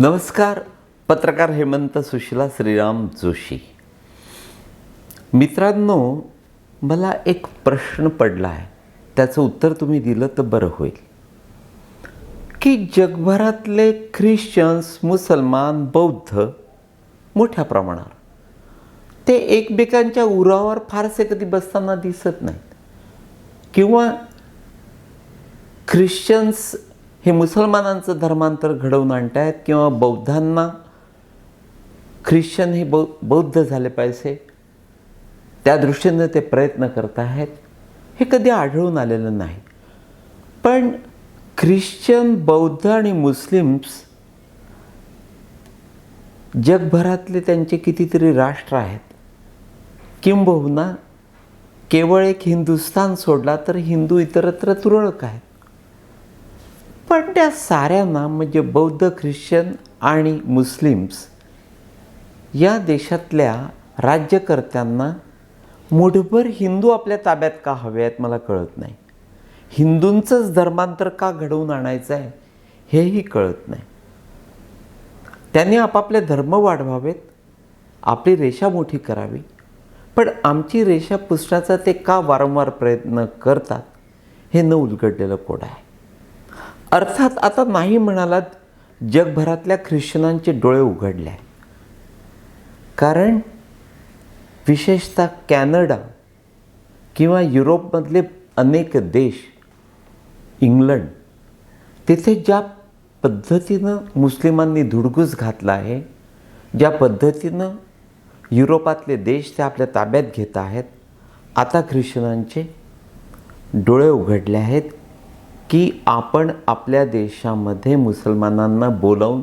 नमस्कार पत्रकार हेमंत सुशिला श्रीराम जोशी. मित्रांनो मला एक प्रश्न पडला आहे त्याचं उत्तर तुम्ही दिलं तर बरं होईल. की जगभरातले ख्रिश्चन्स मुसलमान बौद्ध मोठ्या प्रमाणावर ते एकमेकांच्या उरावर फारसे कधी बसताना दिसत नाहीत. किंवा ख्रिश्चन्स हे मुसलमानांचं धर्मांतर घडवून आणतायत किंवा बौद्धांना ख्रिश्चन हे बौ बौद्ध झाले पाहिजे त्या दृष्टीनं ते प्रयत्न करत आहेत हे कधी आढळून आलेलं नाही. पण ख्रिश्चन बौद्ध आणि मुस्लिम्स जगभरातले त्यांचे कितीतरी राष्ट्र आहेत. किंबहुना केवळ एक हिंदुस्थान सोडला तर हिंदू इतरत्र तुरळक आहेत. पण त्या साऱ्यांना म्हणजे बौद्ध ख्रिश्चन आणि मुस्लिम्स या देशातल्या राज्यकर्त्यांना मुठभर हिंदू आपल्या ताब्यात का हवे आहेत मला कळत नाही. हिंदूंचंच धर्मांतर का घडवून आणायचं आहे हेही कळत नाही. त्यांनी आपापले धर्म वाढवावेत आपली रेषा मोठी करावी पण आमची रेषा पुसण्याचा ते का वारंवार प्रयत्न करतात हे न उलगडलेलं कोड आहे. अर्थात आता नाही म्हणालात जगभरातल्या ख्रिश्चनांचे डोळे उघडले. कारण विशेषतः कॅनडा किंवा युरोपमधले अनेक देश इंग्लंड तिथे ज्या पद्धतीनं मुस्लिमांनी धुडगूस घातला आहे ज्या पद्धतीनं युरोपातले देश ते आपल्या ताब्यात घेत आहेत आता ख्रिश्चनांचे डोळे उघडले आहेत. की आपण आपल्या देशामध्ये मुसलमानांना बोलावून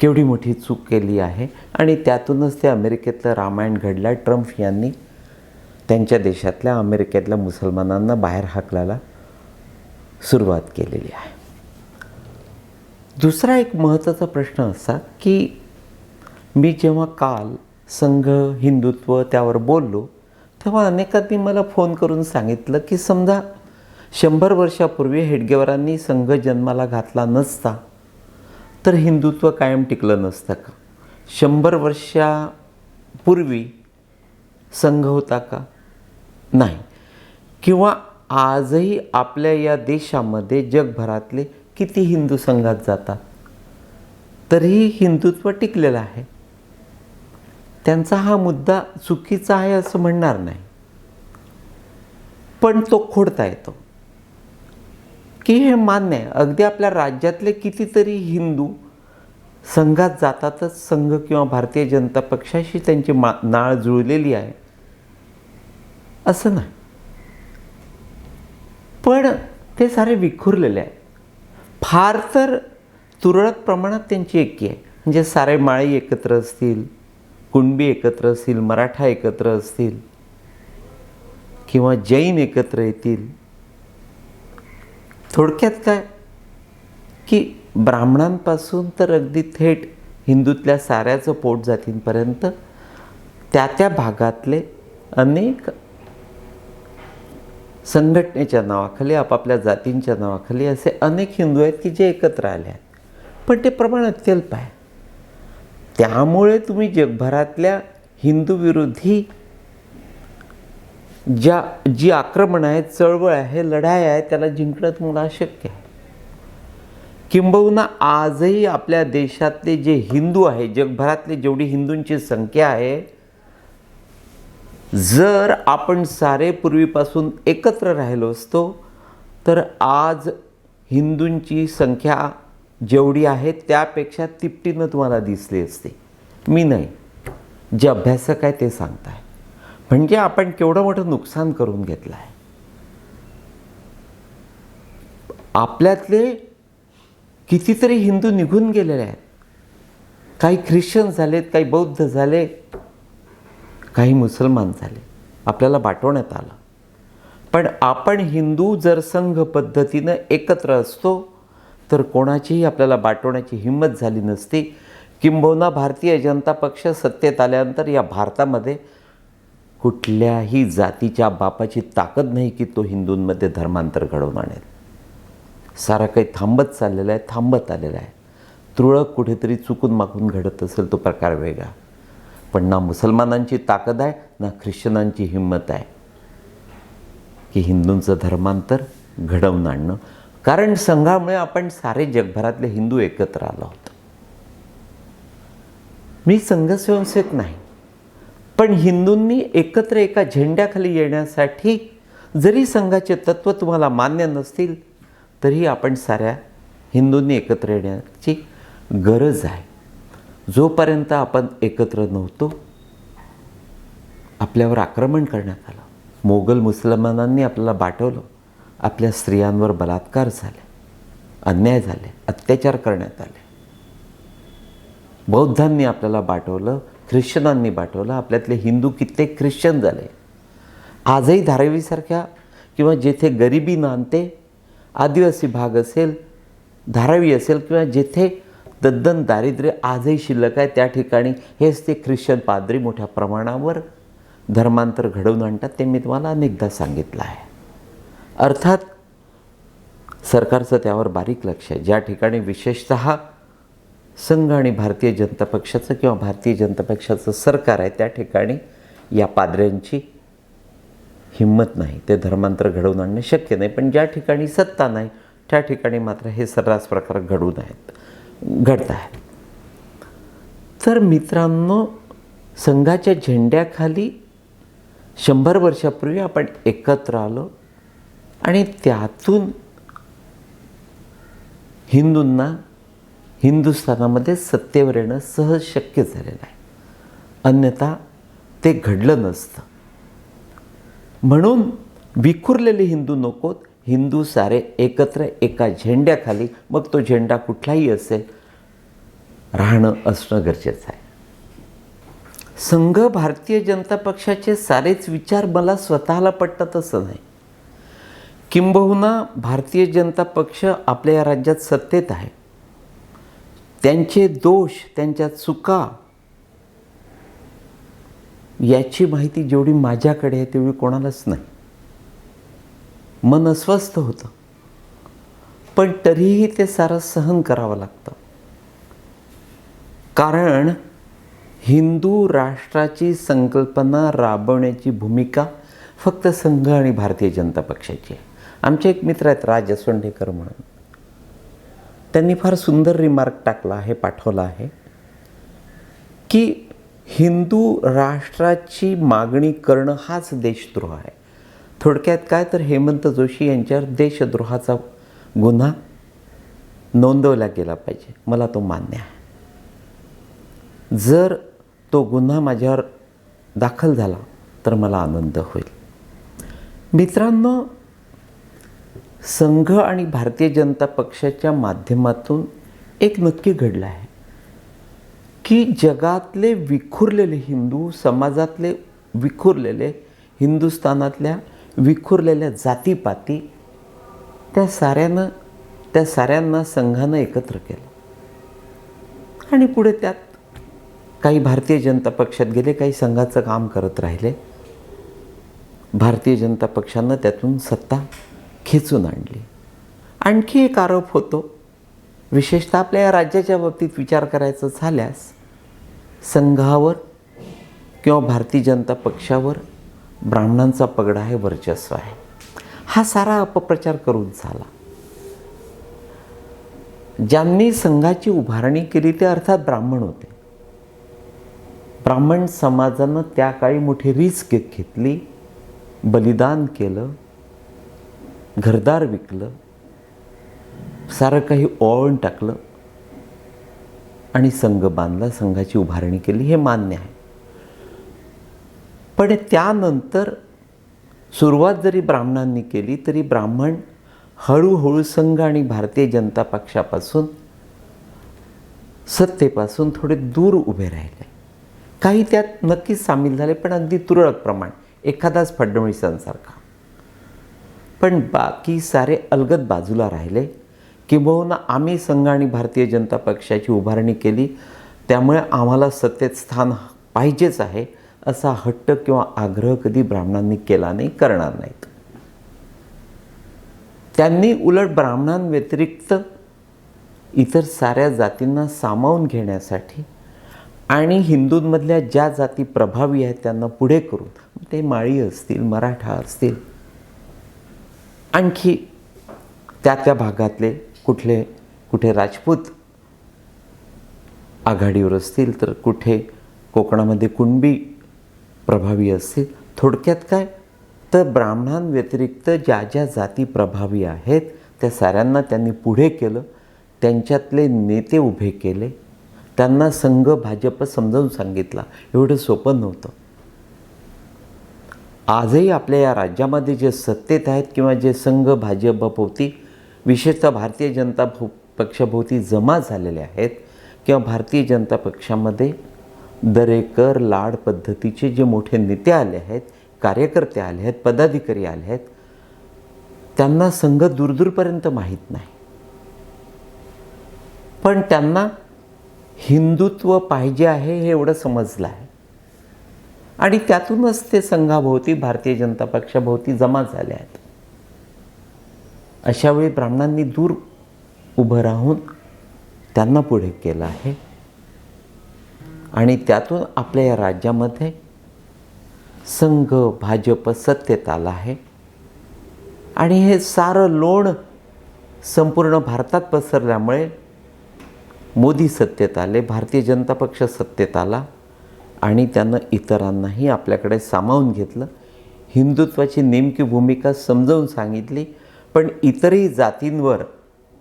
केवढी मोठी चूक केली आहे? आणि त्यातूनच ते अमेरिकेतलं रामायण घडलं. ट्रम्प यांनी त्यांच्या देशातल्या अमेरिकेतल्या मुसलमानांना बाहेर हाकलायला सुरुवात केलेली आहे. दुसरा एक महत्त्वाचा प्रश्न असा की मी जेव्हा काल संघ हिंदुत्व त्यावर बोललो तेव्हा अनेकांनी मला फोन करून सांगितलं की समजा शंभर वर्षापूर्वी हेडगेवरांनी संघ जन्माला घातला नसता तर हिंदुत्व कायम टिकलं नसतं का? शंभर वर्षापूर्वी संघ होता का? नाही. किंवा आजही आपल्या या देशामध्ये जगभरातले किती हिंदू संघात जातात तरीही हिंदुत्व टिकलेलं आहे? त्यांचा हा मुद्दा चुकीचा आहे असं म्हणणार नाही. पण तो खोडता येतो. की हे मान्य आहे. अगदी आपल्या राज्यातले कितीतरी हिंदू संघात जातातच संघ किंवा भारतीय जनता पक्षाशी त्यांची मा नाळ जुळलेली आहे. असं नाही. पण ते सारे विखुरलेले आहे फार तर तुरळक प्रमाणात त्यांची एकी आहे. म्हणजे सारे माळी एकत्र असतील कुणबी एकत्र असतील मराठा एकत्र असतील किंवा जैन एकत्र येतील थोडक्यात काय? की ब्राह्मणांपासून तर अगदी थेट हिंदूतल्या साऱ्याचं पोट जातींपर्यंत त्या त्या भागातले अनेक संघटनेच्या नावाखाली आपापल्या जातींच्या नावाखाली असे अनेक हिंदू आहेत की जे एकत्र आले आहेत. पण ते प्रमाण अत्यल्प आहे. त्यामुळे तुम्ही जगभरातल्या हिंदूविरोधी ज्या जी आक्रमण आहे चळवळ आहे लढाई आहे त्याला जिंकणं तुम्हाला अशक्य आहे. किंबहुना आजही आपल्या देशातले जे हिंदू आहे जगभरातले जेवढी हिंदूंची संख्या आहे जर आपण सारे पूर्वीपासून एकत्र राहिलो असतो तर आज हिंदूंची संख्या जेवढी आहे त्यापेक्षा तिपटीनं तुम्हाला दिसली असते. मी नाही. जे अभ्यासक आहे ते सांगताय. म्हणजे आपण केवढं मोठं नुकसान करून घेतलं आहे आपल्यातले कितीतरी हिंदू निघून गेलेले आहेत. काही ख्रिश्चन झालेत काही बौद्ध झाले काही मुसलमान झाले आपल्याला वाटवण्यात आलं. पण आपण हिंदू जर संघ पद्धतीनं एकत्र असतो तर कोणाचीही आपल्याला बाटवण्याची हिंमत झाली नसती. किंबहुना भारतीय जनता पक्ष सत्तेत आल्यानंतर या भारतामध्ये कुठल्याही जातीच्या बापाची ताकद नाही की तो हिंदूंमध्ये धर्मांतर घडवून आणेल. सारा काही थांबत चाललेलं आहे थांबत आलेलं आहे. तुरळक कुठेतरी चुकून मागून घडत असेल तो प्रकार वेगळा. पण ना मुसलमानांची ताकद आहे ना ख्रिश्चनांची हिंमत आहे. की हिंदूंचं धर्मांतर घडवून आणणं. कारण संघामुळे आपण सारे जगभरातले हिंदू एकत्र आलो आहोत. मी संघ स्वयंसेवक नाही. पण हिंदूंनी एकत्र एका झेंड्याखाली येण्यासाठी जरी संघाचे तत्त्व तुम्हाला मान्य नसतील तरी आपण साऱ्या हिंदूंनी एकत्र येण्याची गरज आहे. जोपर्यंत आपण एकत्र नव्हतो आपल्यावर आक्रमण करण्यात आलं. मोगल मुसलमानांनी आपल्याला बाटवलं आपल्या स्त्रियांवर बलात्कार झाले अन्याय झाले अत्याचार करण्यात आले. बौद्धांनी आपल्याला बाटवलं ख्रिश्चनांनी पाठवला. आपल्यातले हिंदू कित्येक ख्रिश्चन झाले. आजही धारावीसारख्या किंवा जेथे गरिबी नांदते आदिवासी भाग असेल धारावी असेल किंवा जेथे दद्दन दारिद्र्य आजही शिल्लक आहे त्या ठिकाणी हेच ते ख्रिश्चन पादरी मोठ्या प्रमाणावर धर्मांतर घडवून आणतात ते मी तुम्हाला अनेकदा सांगितलं आहे. अर्थात सरकारचं त्यावर बारीक लक्ष आहे. ज्या ठिकाणी विशेषत संघ आणि भारतीय जनता पक्षाचं किंवा भारतीय जनता पक्षाचं सरकार आहे त्या ठिकाणी या पाद्र्यांची हिंमत नाही. ते धर्मांतर घडवून आणणं शक्य नाही. पण ज्या ठिकाणी सत्ता नाही त्या ठिकाणी मात्र हे सर्रास प्रकार घडून आहेत घडत आहेत. तर मित्रांनो संघाच्या झेंड्याखाली शंभर वर्षापूर्वी आपण एकत्र आलो आणि त्यातून हिंदूंना हिंदुस्थानामध्ये सत्तेवर येणं सहज शक्य झालेलं आहे. अन्यथा ते घडलं नसतं. म्हणून विखुरलेले हिंदू नकोत हिंदू सारे एकत्र एका झेंड्याखाली मग तो झेंडा कुठलाही असेल राहणं असणं गरजेचं आहे. संघ भारतीय जनता पक्षाचे सारेच विचार मला स्वतःला पटतात असं नाही. किंबहुना भारतीय जनता पक्ष आपल्या या राज्यात सत्तेत आहे. त्यांचे दोष त्यांच्या चुका याची माहिती जेवढी माझ्याकडे आहे तेवढी कोणालाच नाही. मन अस्वस्थ होतं. पण तरीही ते सारं सहन करावं लागतं. कारण हिंदू राष्ट्राची संकल्पना राबवण्याची भूमिका फक्त संघ आणि भारतीय जनता पक्षाची आहे. आमचे एक मित्र आहेत राजसोंडेकर म्हणून. त्यांनी फार सुंदर रिमार्क टाकला आहे पाठवला आहे की हिंदू राष्ट्राची मागणी करणं हाच देशद्रोह आहे. थोडक्यात काय तर हेमंत जोशी यांच्यावर देशद्रोहाचा गुन्हा नोंदवला गेला पाहिजे मला तो मान्य आहे. जर तो गुन्हा माझ्यावर दाखल झाला तर मला आनंद होईल. मित्रांनो संघ आणि भारतीय जनता पक्षाच्या माध्यमातून एक नक्की घडलं आहे. की जगातले विखुरलेले हिंदू समाजातले विखुरलेले हिंदुस्थानातल्या विखुरलेल्या जातीपाती त्या साऱ्यानं त्या साऱ्यांना संघानं एकत्र केलं. आणि पुढे त्यात काही भारतीय जनता पक्षात गेले काही संघाचं काम करत राहिले. भारतीय जनता पक्षानं त्यातून सत्ता खेचून आणली. आणखी एक आरोप होतो. विशेषतः आपल्या या राज्याच्या बाबतीत विचार करायचं झाल्यास संघावर किंवा भारतीय जनता पक्षावर ब्राह्मणांचा पगडा हे वर्चस्व आहे. हा सारा अपप्रचार करून झाला. ज्यांनी संघाची उभारणी केली ते अर्थात ब्राह्मण होते. ब्राह्मण समाजानं त्या काळी मोठी रिस्क घेतली बलिदान केलं घरदार विकलं सारं काही ओळून टाकलं आणि संघ बांधला संघाची उभारणी केली हे मान्य आहे. पण त्यानंतर सुरुवात जरी ब्राह्मणांनी केली तरी ब्राह्मण हळूहळू संघ आणि भारतीय जनता पक्षापासून सत्तेपासून थोडे दूर उभे राहिले. काही त्यात नक्कीच सामील झाले पण अगदी तुरळक प्रमाण एखादाच फडणवीसांसारखा. पण बाकी सारे अलगद बाजूला राहिले. किंबहुना आम्ही संघ आणि भारतीय जनता पक्षाची उभारणी केली. त्यामुळे आम्हाला सत्तेत स्थान पाहिजेच आहे असा हट्ट किंवा आग्रह कधी ब्राह्मणांनी केला नाही करणार नाहीत. त्यांनी उलट ब्राह्मणांव्यतिरिक्त इतर साऱ्या जातींना सामावून घेण्यासाठी आणि हिंदूंमधल्या ज्या जाती प्रभावी आहेत त्यांना पुढे करून ते माळी असतील मराठा असतील आणखी त्या त्या भागातले कुठले कुठे राजपूत आघाडीवर असतील तर कुठे कोकणामध्ये कुणबी प्रभावी असतील? थोडक्यात काय? तर ब्राह्मणांव्यतिरिक्त ज्या ज्या जाती प्रभावी आहेत त्या साऱ्यांना त्यांनी पुढे केलं त्यांच्यातले नेते उभे केले त्यांना संघ भाजप समजावून सांगितला. एवढं सोपं नव्हतं. आजही आपल्या या राज्यामध्ये जे सत्तेत आहेत किंवा जे संघ भाजपभोवती विशेषतः भारतीय जनता भो पक्षाभोवती जमा झालेले आहेत किंवा भारतीय जनता पक्षामध्ये दरेकर लाड पद्धतीचे जे मोठे नेते आले आहेत कार्यकर्ते आले आहेत पदाधिकारी आले आहेत त्यांना संघ दूरदूरपर्यंत माहीत नाही. पण त्यांना हिंदुत्व पाहिजे आहे हे एवढं समजलं आहे. आणि त्यातूनच ते संघाभोवती भारतीय जनता पक्षाभोवती जमा झाले आहेत. अशावेळी ब्राह्मणांनी दूर उभं राहून त्यांना पुढे केलं आहे. आणि त्यातून आपल्या या राज्यामध्ये संघ भाजप सत्तेत आला आहे. आणि हे सारं लोण संपूर्ण भारतात पसरल्यामुळे मोदी सत्तेत आले भारतीय जनता पक्ष सत्तेत आला. आणि त्यानं इतरांनाही आपल्याकडे सामावून घेतलं. हिंदुत्वाची नेमकी भूमिका समजावून सांगितली पण इतरही जातींवर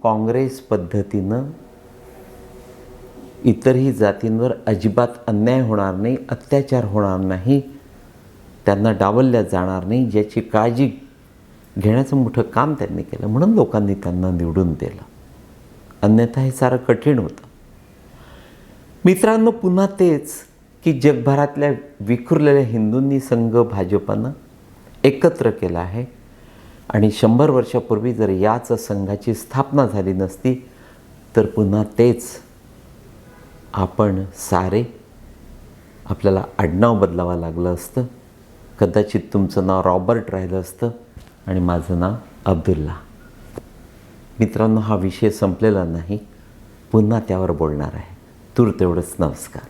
काँग्रेस पद्धतीनं इतरही जातींवर अजिबात अन्याय होणार नाही अत्याचार होणार नाही त्यांना डावलल्या जाणार नाही याची काळजी घेण्याचं मोठं काम त्यांनी केलं म्हणून लोकांनी त्यांना निवडून दिलं. अन्यथा हे सारं कठीण होतं. मित्रांनो पुन्हा तेच की जगभरातल्या विखुरलेल्या हिंदूंनी संघ भाजपानं एकत्र केला आहे. आणि शंभर वर्षापूर्वी जर याच संघाची स्थापना झाली नसती तर पुन्हा तेच आपण सारे आपल्याला आडनाव बदलावं लागलं असतं. कदाचित तुमचं नाव रॉबर्ट राहिलं असतं आणि माझं नाव अब्दुल्ला. मित्रांनो हा विषय संपलेला नाही. पुन्हा त्यावर बोलणार आहे. तूर तेवढंच नमस्कार.